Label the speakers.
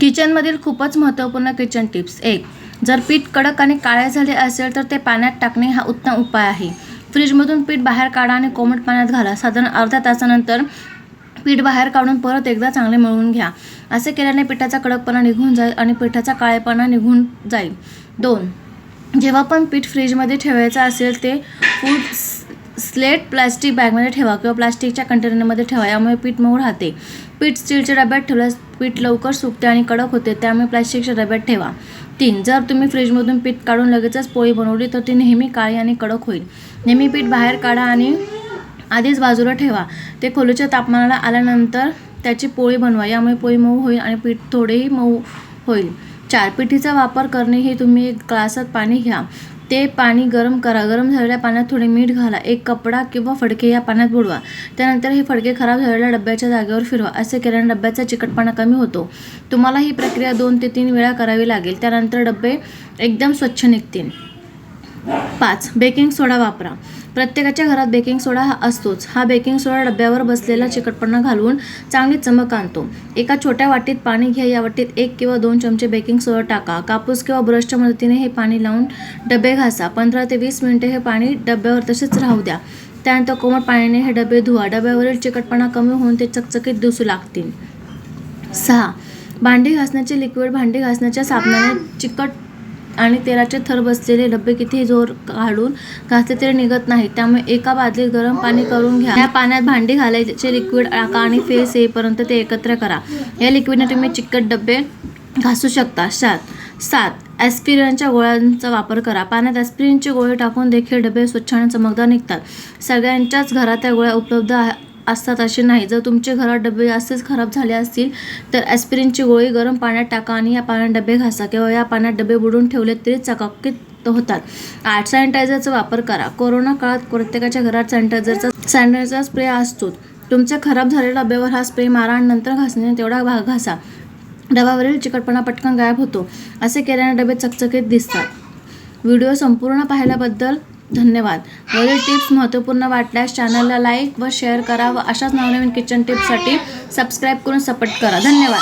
Speaker 1: किचनमधील खूपच महत्त्वपूर्ण kitchen tips. एक जर पीठ कडक आणि काळे झाले असेल तर ते पाण्यात टाकणे हा उत्तम उपाय आहे. फ्रीजमधून पीठ बाहेर काढा आणि कोमट पाण्यात घाला. साधारण अर्ध्या तासानंतर पीठ बाहेर काढून परत एकदा चांगले मळून घ्या. असे केल्याने पिठाचा कडकपणा निघून जाईल आणि पिठाचा काळेपणा निघून जाईल. दोन जेव्हा पण पीठ फ्रीजमध्ये ठेवायचं असेल ते फूड स्लेट प्लास्टिक बॅगमध्ये ठेवा किंवा प्लास्टिकच्या कंटेनरमध्ये ठेवा. यामुळे पीठ मऊ राहते. पीठ स्टीलच्या डब्यात ठेवल्यास पीठ लवकर सुकते आणि कडक होते त्यामुळे प्लॅस्टिकच्या डब्यात ठेवा. तीन जर तुम्ही फ्रीजमधून पीठ काढून लगेचच पोळी बनवली तर ती नेहमी काळी आणि कडक होईल. नेहमी पीठ बाहेर काढा आणि आधीच बाजूला ठेवा. ते खोलीच्या तापमानाला आल्यानंतर त्याची पोळी बनवा. यामुळे पोळी मऊ होईल आणि पीठ थोडेही मऊ होईल. चार पिठीचा वापर करणे हे तुम्ही एक ग्लासात पाणी घ्या. ते पाणी गरम करा. गरम झालेल्या पाण्यात थोडे मीठ घाला. एक कपडा किंवा फडके या पाण्यात बुडवा. त्यानंतर हे फडके खराब झालेल्या डब्याच्या जागेवर फिरवा. असे केल्याने डब्याचा चिकटपणा कमी होतो. तुम्हाला ही प्रक्रिया दोन ते तीन वेळा करावी लागेल. त्यानंतर डबे एकदम स्वच्छ निघतील. पाच बेकिंग सोडा वापरा. प्रत्येकाच्या घरात बेकिंग सोडा हा असतोच. हा बेकिंग सोडा डब्यावर बसलेला चिकटपणा घालवून चांगली चमक आणतो. एका छोट्या वाटीत पाणी घ्या या वाटीत एक किंवा दोन चमचे बेकिंग सोडा टाका. कापूस किंवा ब्रशच्या मदतीने हे पाणी लावून डबे घासा. पंधरा ते वीस मिनिटे हे पाणी डब्यावर तसेच राहू द्या. त्यानंतर कोमट पाण्याने हे डबे धुवा. डब्यावरील चिकटपणा कमी होऊन ते चकचकीत दिसू लागतील. सहा. भांडी घासण्याचे लिक्विड भांडी घासण्याच्या साबणाने चिकट आणि तेलाचे थर बसलेले डबे कितीही जोर काढून घासले तरी निघत नाही त्यामुळे एका बादलीत गरम पाणी करून घ्या. या पाण्यात भांडी घालायचे लिक्विड टाका आणि फेस येईपर्यंत ते एकत्र करा. या लिक्विडने तुम्ही चिकट डबे घासू शकता. सात सात ॲस्पिरिनच्या गोळ्यांचा वापर करा. पाण्यात ॲस्पिरिनचे गोळे टाकून देखील डबे स्वच्छ आणि चमकदार निघतात. सगळ्यांच्याच घरात त्या गोळ्या उपलब्ध आहे. असतात असे नाही. जर तुमचे घरात डबे असेच खराब झाले असतील तर ॲस्पिरिनची गोळी गरम पाण्यात टाका आणि या पाण्यात डबे घासा किंवा या पाण्यात डबे बुडून ठेवले तरी चकाकीत होतात. आठ सॅनिटायझरचा वापर करा. कोरोना काळात प्रत्येकाच्या घरात सॅनिटायझरचा सॅनिटायझर स्प्रे असतोच. तुमच्या खराब झालेल्या डब्यावर हा स्प्रे मारा आणि नंतर घासणे तेवढा भाग घासा. डब्यावरील चिकटपणा पटकन गायब होतो. असे केल्याने डबे चकचकीत दिसतात. व्हिडिओ संपूर्ण पाहिल्याबद्दल धन्यवाद. वरील टिप्स महत्त्वपूर्ण वाटल्यास चॅनलला लाईक व शेअर करा व अशाच नवनवीन किचन टिप्ससाठी सबस्क्राईब करून सपोर्ट करा. धन्यवाद.